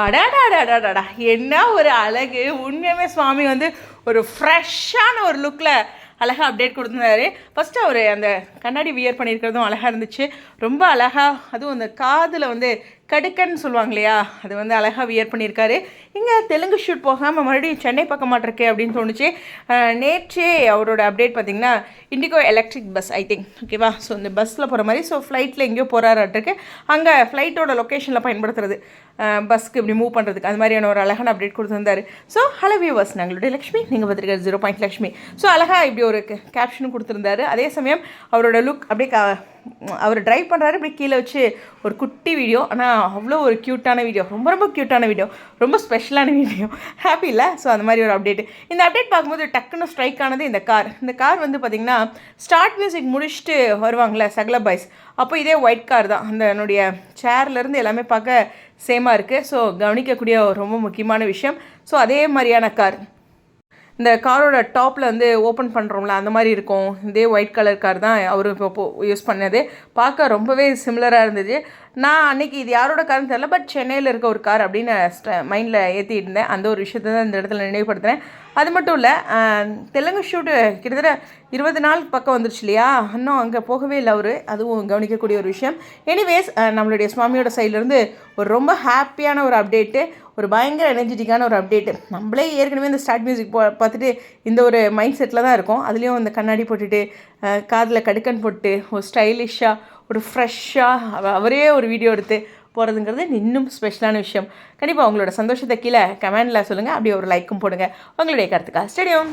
அடாடாடாடாடா என்ன ஒரு அழகு. உண்மையுமே சுவாமி வந்து ஒரு ஃப்ரெஷ்ஷான ஒரு லுக்கில் அழகாக அப்டேட் கொடுத்துருந்தாரு. ஃபஸ்ட்டு அவர் அந்த கண்ணாடி வியர் பண்ணியிருக்கிறதும் அழகாக இருந்துச்சு. ரொம்ப அழகாக அதுவும் அந்த காதில் வந்து கடுக்கன்னு சொல்லுவாங்க இல்லையா அது வந்து அழகாக வியர் பண்ணியிருக்காரு. இங்கே தெலுங்கு ஷூட் போகாமல் மறுபடியும் சென்னை பக்கம் மாட்டிருக்கே அப்படின்னு தோணுச்சு. நேற்றே அவரோட அப்டேட் பார்த்தீங்கன்னா IndiGo electric bus I think ஓகேவா ஸோ இந்த பஸ்ஸில் போகிற மாதிரி ஸோ ஃப்ளைட்டில் எங்கேயோ போகிறாராட்டிருக்கு அங்கே ஃப்ளைட்டோட லொக்கேஷனில் பயன்படுத்துறது. பஸ்க்கு இப்படி மூவ் பண்ணுறதுக்கு அது மாதிரியான ஒரு அழகான அப்டேட் கொடுத்துருந்தாரு. ஸோ ஹலோ வியூவர்ஸ் நாங்களுடைய லக்ஷ்மி. நீங்கள் பார்த்துருக்காரு ஜீரோ பாயிண்ட் லக்ஷ்மி. ஸோ அழகாக இப்படி ஒரு கேப்ஷனும் கொடுத்துருந்தாரு. அதே சமயம் அவரோட லுக் அப்படியே அவர் ட்ரைவ் பண்ணுறாரு இப்படி கீழே வச்சு ஒரு குட்டி வீடியோ ஆனால் அவ்வளோ ஒரு க்யூட்டான வீடியோ ரொம்ப ரொம்ப க்யூட்டான வீடியோ ரொம்ப ஸ்பெஷலான வீடியோ ஹாப்பி இல்லை? ஸோ அந்த மாதிரி ஒரு அப்டேட் இந்த அப்டேட் பார்க்கும்போது டக்குன்னு ஸ்ட்ரைக் ஆனது இந்த கார் இந்த கார் வந்து பார்த்திங்கன்னா ஸ்டார்ட் மியூசிக் முடிச்சுட்டு வருவாங்களே சகல பாய்ஸ் அப்போ இதே ஒயிட் கார் தான். அந்த என்னுடைய சேர்லேருந்து எல்லாமே பார்க்க சேமாக இருக்குது ஸோ கவனிக்கக்கூடிய ஒரு ரொம்ப முக்கியமான விஷயம். ஸோ அதே மாதிரியான கார் இந்த காரோட டாப்பில் வந்து ஓப்பன் பண்ணுறோம்ல அந்த மாதிரி இருக்கும். இதே ஒயிட் கலர் கார் தான் அவர் இப்போ யூஸ் பண்ணது. பார்க்க ரொம்பவே சிமிலராக இருந்துச்சு நான் அன்னைக்கு இது யாரோட கார்னு தெரியல பட் சென்னையில் இருக்க ஒரு கார் அப்படின்னு மைண்டில் ஏற்றிட்டு இருந்தேன். அந்த ஒரு விஷயத்தை தான் இந்த இடத்துல நினைவுபடுத்துகிறேன் அது மட்டும் இல்லை தெலுங்கு ஷூட்டு கிட்டத்தட்ட இருபது நாள் பக்கம் வந்துருச்சு இல்லையா? இன்னும் அங்கே போகவே இல்லை அவர். அதுவும் கவனிக்கக்கூடிய ஒரு விஷயம். எனிவேஸ் நம்மளுடைய சுவாமியோட சைட்லேருந்து ஒரு ரொம்ப ஹாப்பியான ஒரு அப்டேட்டு ஒரு பயங்கர எனர்ஜெட்டிக்கான ஒரு அப்டேட்டு நம்மளே ஏற்கனவே இந்த ஸ்டார்ட் மியூசிக் போ பார்த்துட்டு இந்த ஒரு மைண்ட் செட்டில் தான் இருக்கும். அதுலேயும் இந்த கண்ணாடி போட்டுட்டு காதில் கடுக்கன் போட்டு ஒரு ஸ்டைலிஷாக ஒரு ஃப்ரெஷ்ஷாக அவரே ஒரு வீடியோ எடுத்து போகிறதுங்கிறது இன்னும் ஸ்பெஷலான விஷயம். கண்டிப்பாக உங்களோட சந்தோஷத்தை கீழே கமெண்டில் சொல்லுங்கள் அப்படியே ஒரு லைக்கும் போடுங்க. உங்களுடைய கருத்துக்கா ஸ்டேடியம்